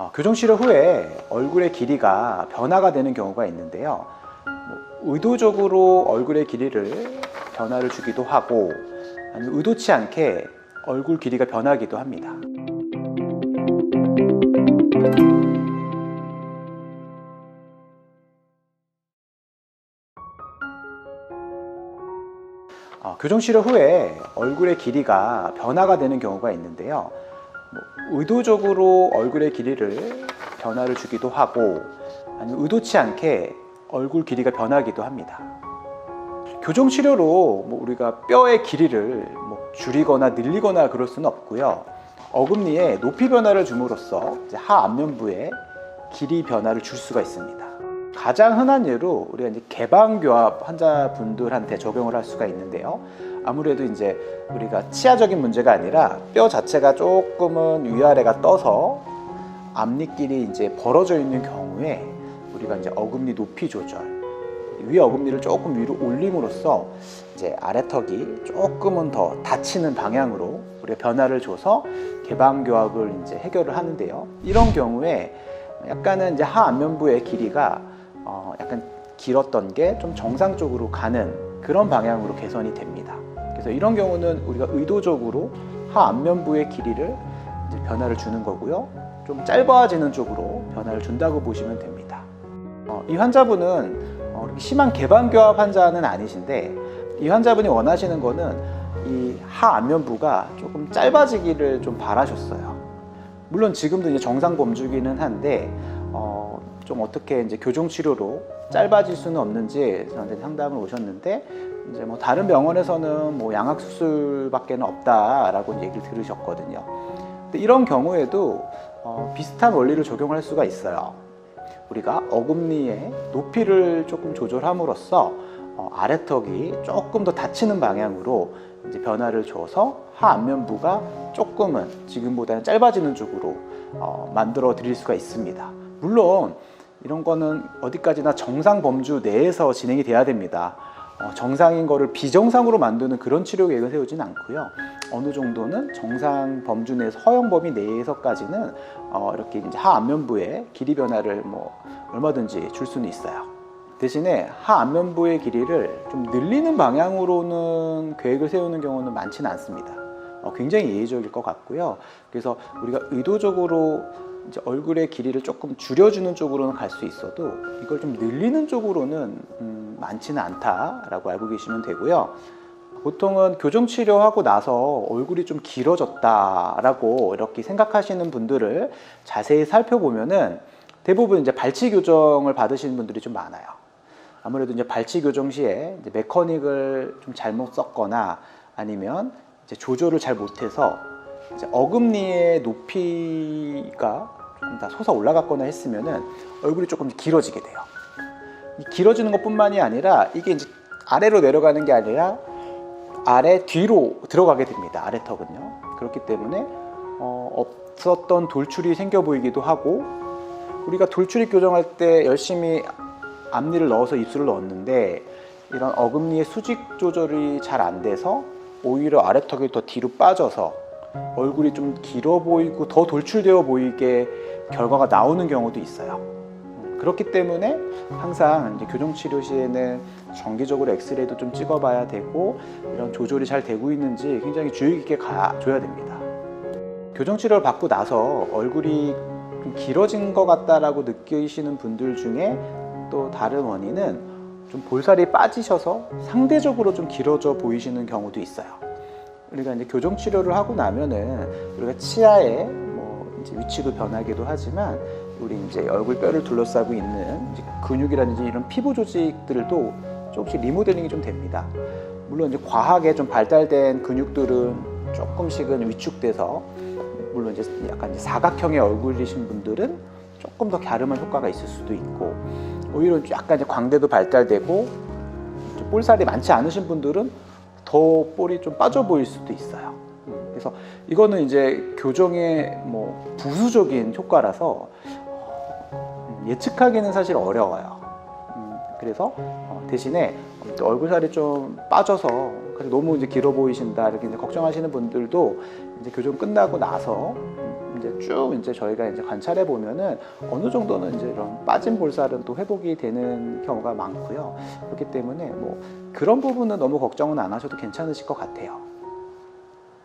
어, 교정 치료 후에 얼굴의 길이가 변화가 되는 경우가 있는데요. 뭐, 의도적으로 얼굴의 길이를 변화를 주기도 하고 아니면 의도치 않게 얼굴 길이가 변하기도 합니다. 어, 교정 치료 후에 얼굴의 길이가 변화가 되는 경우가 있는데요. 뭐, 의도적으로 얼굴의 길이를 변화를 주기도 하고 아니면 의도치 않게 얼굴 길이가 변하기도 합니다. 교정 치료로 뭐 우리가 뼈의 길이를 뭐 줄이거나 늘리거나 그럴 수는 없고요. 어금니에 높이 변화를 줌으로써 이제 하 안면부에 길이 변화를 줄 수가 있습니다. 가장 흔한 예로 우리가 이제 개방교합 환자분들한테 적용을 할 수가 있는데요. 아무래도 이제 우리가 치아적인 문제가 아니라 뼈 자체가 조금은 위아래가 떠서 앞니끼리 이제 벌어져 있는 경우에 우리가 이제 어금니 높이 조절 위 어금니를 조금 위로 올림으로써 이제 아래턱이 조금은 더 닫히는 방향으로 우리가 변화를 줘서 개방교합을 이제 해결을 하는데요. 이런 경우에 약간은 이제 하 안면부의 길이가 어 약간 길었던 게 좀 정상적으로 가는 그런 방향으로 개선이 됩니다. 그래서 이런 경우는 우리가 의도적으로 하 안면부의 길이를 변화를 주는 거고요. 좀 짧아지는 쪽으로 변화를 준다고 보시면 됩니다. 어, 이 환자분은 어, 심한 개방교합 환자는 아니신데 이 환자분이 원하시는 거는 이 하 안면부가 조금 짧아지기를 좀 바라셨어요. 물론 지금도 이제 정상 범주기는 한데 어, 좀 어떻게 이제 교정 치료로 짧아질 수는 없는지 저한테 상담을 오셨는데 이제 뭐 다른 병원에서는 뭐 양악 수술밖에는 없다라고 얘기를 들으셨거든요. 근데 이런 경우에도 어, 비슷한 원리를 적용할 수가 있어요. 우리가 어금니의 높이를 조금 조절함으로써 어, 아래턱이 조금 더 닫히는 방향으로 이제 변화를 줘서 하 안면부가 조금은 지금보다는 짧아지는 쪽으로 어, 만들어 드릴 수가 있습니다. 물론 이런 거는 어디까지나 정상 범주 내에서 진행이 돼야 됩니다. 어, 정상인 거를 비정상으로 만드는 그런 치료 계획을 세우진 않고요. 어느 정도는 정상 범주 내에서 허용 범위 내에서까지는 어, 이렇게 이제 하 안면부의 길이 변화를 뭐 얼마든지 줄 수는 있어요. 대신에 하 안면부의 길이를 좀 늘리는 방향으로는 계획을 세우는 경우는 많지는 않습니다. 어, 굉장히 예의적일 것 같고요. 그래서 우리가 의도적으로 이제 얼굴의 길이를 조금 줄여주는 쪽으로는 갈 수 있어도 이걸 좀 늘리는 쪽으로는 음, 많지는 않다라고 알고 계시면 되고요. 보통은 교정 치료하고 나서 얼굴이 좀 길어졌다라고 이렇게 생각하시는 분들을 자세히 살펴보면은 대부분 이제 발치 교정을 받으시는 분들이 좀 많아요. 아무래도 이제 발치 교정 시에 메커닉을 좀 잘못 썼거나 아니면 이제 조절을 잘 못해서 어금니의 높이가 조금 다 솟아 올라갔거나 했으면은 얼굴이 조금 길어지게 돼요. 이 길어지는 것뿐만이 아니라 이게 이제 아래로 내려가는 게 아니라 아래 뒤로 들어가게 됩니다. 아래 턱은요. 그렇기 때문에 어, 없었던 돌출이 생겨 보이기도 하고 우리가 돌출입 교정할 때 열심히 앞니를 넣어서 입술을 넣었는데 이런 어금니의 수직 조절이 잘 안 돼서 오히려 아래 턱이 더 뒤로 빠져서 얼굴이 좀 길어 보이고 더 돌출되어 보이게 결과가 나오는 경우도 있어요. 음, 그렇기 때문에 항상 교정 치료 시에는 정기적으로 엑스레이도 좀 찍어봐야 되고 이런 조절이 잘 되고 있는지 굉장히 주의 깊게 가줘야 됩니다. 교정 치료를 받고 나서 얼굴이 좀 길어진 것 같다라고 느끼시는 분들 중에 또 다른 원인은 좀 볼살이 빠지셔서 상대적으로 좀 길어져 보이시는 경우도 있어요. 우리가 이제 교정 치료를 하고 나면은 우리가 치아의 뭐 이제 위치도 변하기도 하지만 우리 이제 얼굴 뼈를 둘러싸고 있는 근육이라든지 이런 피부 조직들도 조금씩 리모델링이 좀 됩니다. 물론 이제 과하게 좀 발달된 근육들은 조금씩은 위축돼서 물론 이제 약간 이제 사각형의 얼굴이신 분들은 조금 더 갸름한 효과가 있을 수도 있고 오히려 약간 이제 광대도 발달되고 볼살이 많지 않으신 분들은 더 볼이 좀 빠져 보일 수도 있어요. 음, 그래서 이거는 이제 교정의 뭐 부수적인 효과라서 음, 예측하기는 사실 어려워요. 음, 그래서 어, 대신에 또 얼굴살이 좀 빠져서 너무 이제 길어 보이신다 이렇게 이제 걱정하시는 분들도 이제 교정 끝나고 나서 이제 쭉 이제 저희가 이제 관찰해 보면은 어느 정도는 이제 이런 빠진 볼살은 또 회복이 되는 경우가 많고요. 그렇기 때문에 뭐 그런 부분은 너무 걱정은 안 하셔도 괜찮으실 것 같아요.